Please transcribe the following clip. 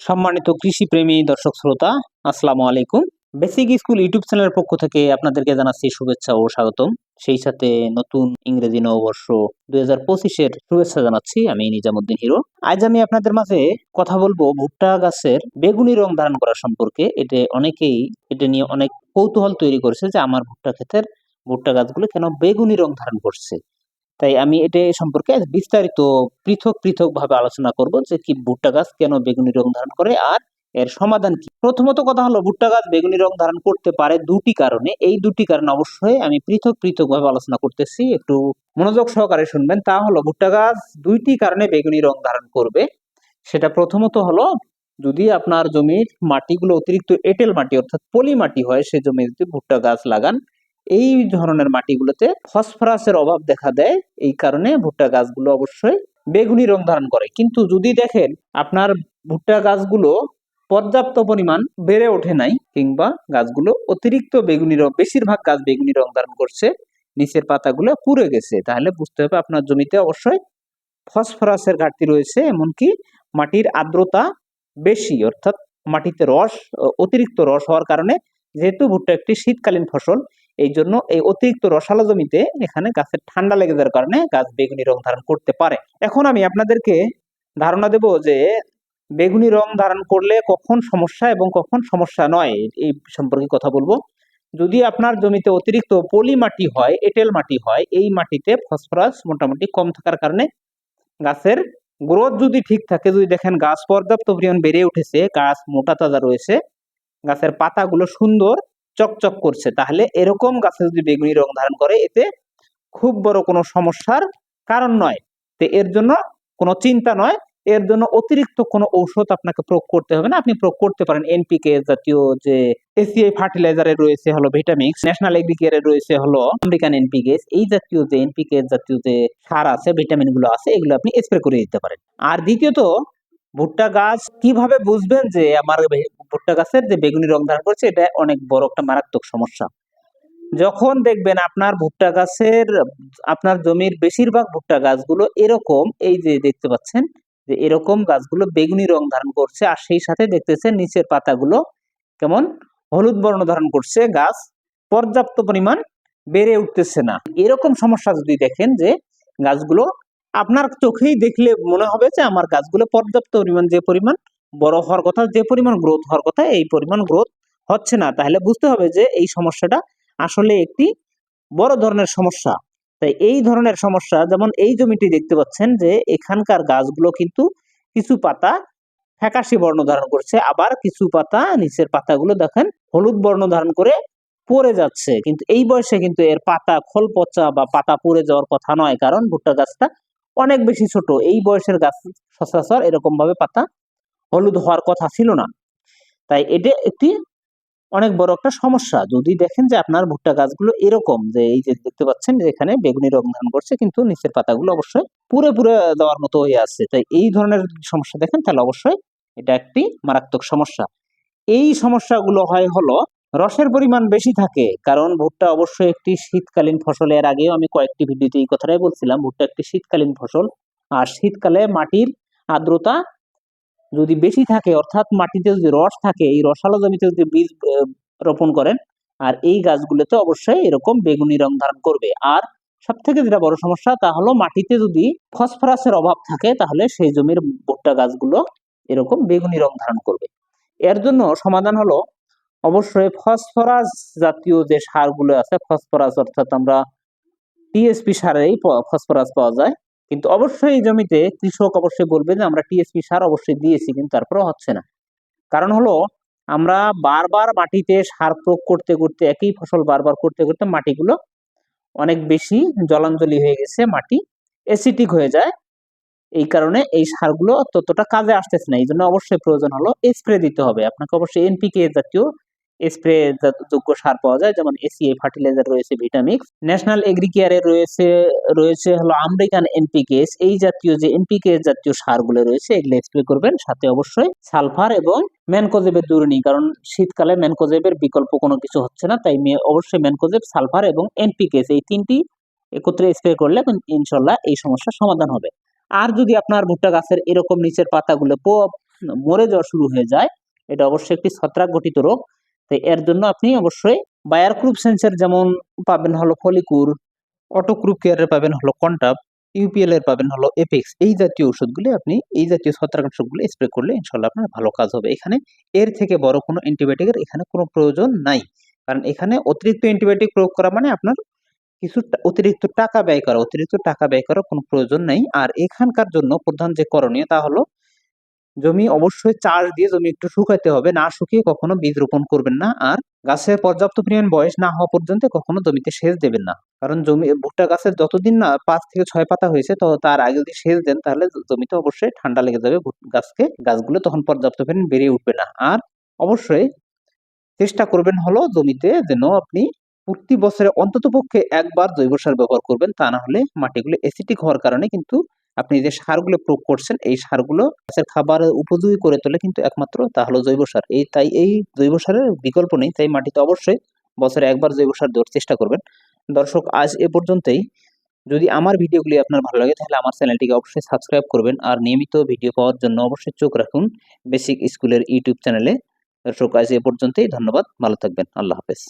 সম্মানিত কৃষিপ্রেমী দর্শক শ্রোতা, আসসালামু আলাইকুম। বেসিক স্কুল ইউটিউব চ্যানেলের পক্ষ থেকে আপনাদেরকে জানাচ্ছি শুভেচ্ছা ও স্বাগতম। সেই সাথে নতুন ইংরেজি নববর্ষ দুই হাজার পঁচিশের শুভেচ্ছা জানাচ্ছি। আমি নিজামুদ্দিন হিরো। আজ আমি আপনাদের মাঝে কথা বলব ভুট্টা গাছের বেগুনি রং ধারণ করা সম্পর্কে। এটা অনেকেই, এটা নিয়ে অনেক কৌতূহল তৈরি করেছে যে আমার ভুট্টা ক্ষেতের ভুট্টা গাছগুলো কেন বেগুনি রং ধারণ করছে। তাই আমি এটা সম্পর্কে বিস্তারিত পৃথক পৃথক ভাবে আলোচনা করব যে কি ভুট্টা গাছ কেন বেগুনি রং ধারণ করে আর এর সমাধান কি। প্রথমত কথা হলো, ভুট্টা গাছ বেগুনি রং ধারণ করতে পারে দুটি কারণে। এই দুটি কারণ অবশ্যই আমি পৃথক পৃথক ভাবে আলোচনা করতেছি। একটু মনোযোগ সহকারে শুনবেন। তা হলো, ভুট্টা গাছ দুইটি কারণে বেগুনি রং ধারণ করবে। সেটা প্রথমত হলো, যদি আপনার জমির মাটিগুলো অতিরিক্ত এঁটেল মাটি অর্থাৎ পলি মাটি হয়, সে জমি যদি ভুট্টা গাছ লাগান। এই ধরনের মাটিগুলোতে ফসফরাসের অভাব দেখা দেয়। এই কারণে ভুট্টা গাছগুলো অবশ্যই বেগুনি রং ধারণ করে। কিন্তু যদি দেখেন, আপনার ভুট্টা গাছগুলো পর্যাপ্ত পরিমাণ বেড়ে ওঠে নাই কিংবা গাছগুলো অতিরিক্ত বেগুনি রং, বেশিরভাগ গাছ বেগুনি রং ধারণ করছে, নিচের পাতাগুলো পুড়ে গেছে, তাহলে বুঝতে হবে আপনার জমিতে অবশ্যই ফসফরাসের ঘাটতি রয়েছে, এমনকি মাটির আর্দ্রতা বেশি, অর্থাৎ মাটিতে রস, অতিরিক্ত রস হওয়ার কারণে যেহেতু ভুট্টা একটি শীতকালীন ফসল এই জন্য এই অতিরিক্ত রসালো জমিতে এখানে গাছের ঠান্ডা লেগে যাওয়ার কারণে গাছ বেগুনি রং ধারণ করতে পারে। এখন আমি আপনাদেরকে ধারণা দেব যে বেগুনি রং ধারণ করলে কখন সমস্যা এবং কখন সমস্যা নয়, এই সম্পর্কে কথা বলব। যদি আপনার জমিতে অতিরিক্ত পলি মাটি হয়, এঁটেল মাটি হয়, এই মাটিতে ফসফরাস মোটামুটি কম থাকার কারণে গাছের গ্রোথ যদি ঠিক থাকে, যদি দেখেন গাছ পর্যাপ্ত পরিমাণ বেড়ে উঠেছে, গাছ মোটা তাজা রয়েছে, গাছের পাতাগুলো সুন্দর চকচক করছে, তাহলে এরকম গাছে যদি বেগুনি রং ধারণ করে, এতে খুব বড় কোনো সমস্যার কারণ নয়। তো এর জন্য কোনো চিন্তা নয়, এর জন্য অতিরিক্ত কোনো ঔষধ আপনাকে প্রয়োগ করতে হবে না, আপনি প্রয়োগ করতে পারেন। এনপিকে জাতীয় যে এসিআই ফার্টিলাইজারে রয়েছে হলো ভিটামিক্স ন্যাশনাল এগ্রিকেয়ারে রয়েছে হলো আমেরিকান এনপিকে এই জাতীয় যে এনপিকে জাতীয় যে সার আছে ভিটামিনগুলো আছে, এগুলো আপনি স্প্রে করে দিতে পারেন। আর দ্বিতীয়ত, ভুট্টা গাছ কীভাবে বুঝবেন যে আমার ভুট্টা গাছের যে বেগুনি রং ধারণ করছে, এটা অনেক বড় একটা মারাত্মক সমস্যা। যখন দেখবেন আপনার ভুট্টা গাছের, আপনার জমির বেশিরভাগ ভুট্টা গাছগুলো এরকম, এই যে দেখতে পাচ্ছেন, যে এরকম গাছগুলো বেগুনি রং ধারণ করছে, আর সেই সাথে দেখতেছেন নিচের পাতাগুলো কেমন হলুদ বর্ণ ধারণ করছে, গাছ পর্যাপ্ত পরিমাণ বেড়ে উঠতেছে না। এরকম সমস্যা যদি দেখেন যে গাছগুলো, আপনার চোখেই দেখলে মনে হবে যে আমার গাছগুলো পর্যাপ্ত পরিমাণ, যে পরিমাণ বড় হওয়ার কথা, যে পরিমাণ গ্রোথ হওয়ার কথা, এই পরিমাণ গ্রোথ হচ্ছে না। তাহলে বুঝতে হবে যে এই সমস্যাটা আসলে একটি বড় ধরনের সমস্যা। তাই এই ধরনের সমস্যা, যেমন এই জমিটি দেখতে পাচ্ছেন যে এখানকার গাছগুলো কিন্তু কিছু পাতা ফ্যাকাশি বর্ণ ধারণ করছে, আবার কিছু পাতা নিচের পাতাগুলো দেখেন হলুদ বর্ণ ধারণ করে পড়ে যাচ্ছে। কিন্তু এই বয়সে কিন্তু এর পাতা খোল পচা বা পাতা পড়ে যাওয়ার কথা নয়, কারণ ভুট্টা গাছটা অনেক বেশি ছোট। এই বয়সের গাছ সচরাচর এরকম ভাবে পাতা হলুদ হওয়ার কথা ছিল না। তাই এটা একটি অনেক বড় একটা সমস্যা। যদি দেখেন যে আপনার ভুট্টা গাছগুলো এরকম যে এই যে দেখতে পাচ্ছেন এখানে বেগুনি রং ধারণ করছে, কিন্তু নিচের পাতাগুলো অবশ্যই পুরো পুরো দেওয়ার মতো হয়ে আছে। তাই এই ধরনের সমস্যা দেখেন, তাহলে অবশ্যই এটা একটি মারাত্মক সমস্যা। এই সমস্যাগুলো হয় হলো রসের পরিমাণ বেশি থাকে, কারণ ভুট্টা অবশ্যই একটি শীতকালীন ফসল। এর আগেও আমি কয়েকটি ভিডিওতে এই কথাটাই বলছিলাম, ভুট্টা একটি শীতকালীন ফসল। আর শীতকালে মাটির আর্দ্রতা যদি বেশি থাকে, অর্থাৎ মাটিতে যদি রস থাকে, এই রসালো জমিতে যদি বীজ রোপণ করেন, আর এই গাছগুলোতে অবশ্যই এরকম বেগুনি রং ধারণ করবে। আর সব থেকে যেটা বড় সমস্যা, তা হলো মাটিতে যদি ফসফরাসের অভাব থাকে, তাহলে সেই জমির ভুট্টা গাছগুলো এরকম বেগুনি রং ধারণ করবে। এর জন্য সমাধান হলো, অবশ্যই ফসফরাস জাতীয় যে সারগুলো আছে, ফসফরাস অর্থাৎ আমরা টিএসপি সারেই ফসফরাস পাওয়া যায়। কিন্তু অবশ্যই জমিতে কৃষক অবশ্যই বলবে যে, আমরা টিএসপি সার অবশ্যই দিয়েছি, কিন্তু তারপরেও হচ্ছে না। কারণ হলো, আমরা বারবার মাটিতে সার প্রয়োগ করতে করতে, একই ফসল বারবার করতে করতে মাটিগুলো অনেক বেশি জলাঞ্জলি হয়ে গেছে, মাটি অ্যাসিটিক হয়ে যায়। এই কারণে এই সারগুলো ততটা কাজে আসতেছে না। এই জন্য অবশ্যই প্রয়োজন হলো স্প্রে দিতে হবে। আপনাকে অবশ্যই এনপিকে জাতীয় স্প্রে যোগ্য সার পাওয়া যায়, যেমন এসিএ ফার্টিলাইজার রয়েছে ভিটামিক্স ন্যাশনাল এগ্রিকেয়ারে রয়েছে রয়েছে হলো আমেরিকান এনপিকেস এই জাতীয় যে এনপিকে জাতীয় সারগুলো রয়েছে, এগুলো স্প্রে করবেন। সাথে অবশ্যই সালফার এবং ম্যানকোজেবের দূরণী, কারণ শীতকালে ম্যানকোজেবের বিকল্প কোনো কিছু হচ্ছে না, তাই অবশ্যই ম্যানকোজেব, সালফার এবং এনপিকেস এই তিনটি একত্রে স্প্রে করলে ইনশাল্লাহ এই সমস্যার সমাধান হবে। আর যদি আপনার ভুট্টা গাছের এরকম নিচের পাতাগুলো মরে যাওয়া শুরু হয়ে যায়, এটা অবশ্যই একটি ছত্রাক গঠিত রোগ। তো এর জন্য আপনি অবশ্যই বায়ার ক্রুপ সেন্সের যেমন পাবেন হলো ফলিকুর অটো অটোক্রুপ কেয়ারের পাবেন হলো কন্টাপ ইউপিএল এর পাবেন হলো এপেক্স এই জাতীয় ওষুধগুলি আপনি, এই জাতীয় ছত্রাকনাশকগুলো স্প্রে করলে ইনশাল্লাহ আপনার ভালো কাজ হবে। এখানে এর থেকে বড় কোনো অ্যান্টিবায়োটিকের এখানে কোনো প্রয়োজন নাই। কারণ এখানে অতিরিক্ত অ্যান্টিবায়োটিক প্রয়োগ করা মানে আপনার কিছু অতিরিক্ত টাকা ব্যয় করা, অতিরিক্ত টাকা ব্যয় করার কোনো প্রয়োজন নেই। আর এখানকার জন্য প্রধান যে করণীয় তা হলো জমি অবশ্যই চাষ দিয়ে জমি একটু শুকাইতে হবে। না শুকিয়ে কখনো বীজ রোপণ করবেন না। আর গাছের পর্যাপ্ত পরিমাণ বয়স না হওয়া পর্যন্ত কখনো জমিতে সেচ দেবেন না। কারণ জমি, ভুট্টা গাছের যতদিন না পাঁচ থেকে ছয় পাতা হয়েছে, তো তার আগে যদি সেচ দেন, তাহলে জমিতে অবশ্যই ঠান্ডা লেগে যাবে। গাছকে, গাছগুলো তখন পর্যাপ্ত পরিমাণ বেড়ে উঠবে না। আর অবশ্যই চেষ্টা করবেন হলো জমিতে যেন আপনি প্রতি বছরে অন্তত পক্ষে একবার জৈব সার ব্যবহার করবেন। তা না হলে মাটিগুলো অ্যাসিডিক হওয়ার কারণে কিন্তু আপনি যে সারগুলো প্রয়োগ করছেন, এই সারগুলো গাছের খাবার উপযোগী করে তোলে কিন্তু একমাত্র তা হলো জৈব সার। এই তাই এই জৈব সারের বিকল্প নেই, তাই মাটিতে অবশ্যই বছরে একবার জৈব সার দেওয়ার চেষ্টা করবেন। দর্শক, আজ এ পর্যন্তই। যদি আমার ভিডিওগুলি আপনার ভালো লাগে, তাহলে আমার চ্যানেলটিকে অবশ্যই সাবস্ক্রাইব করবেন আর নিয়মিত ভিডিও পাওয়ার জন্য অবশ্যই চোখ রাখুন বেসিক স্কুলের ইউটিউব চ্যানেলে। দর্শক, আজ এ পর্যন্তই, ধন্যবাদ, ভালো থাকবেন, আল্লাহ হাফেজ।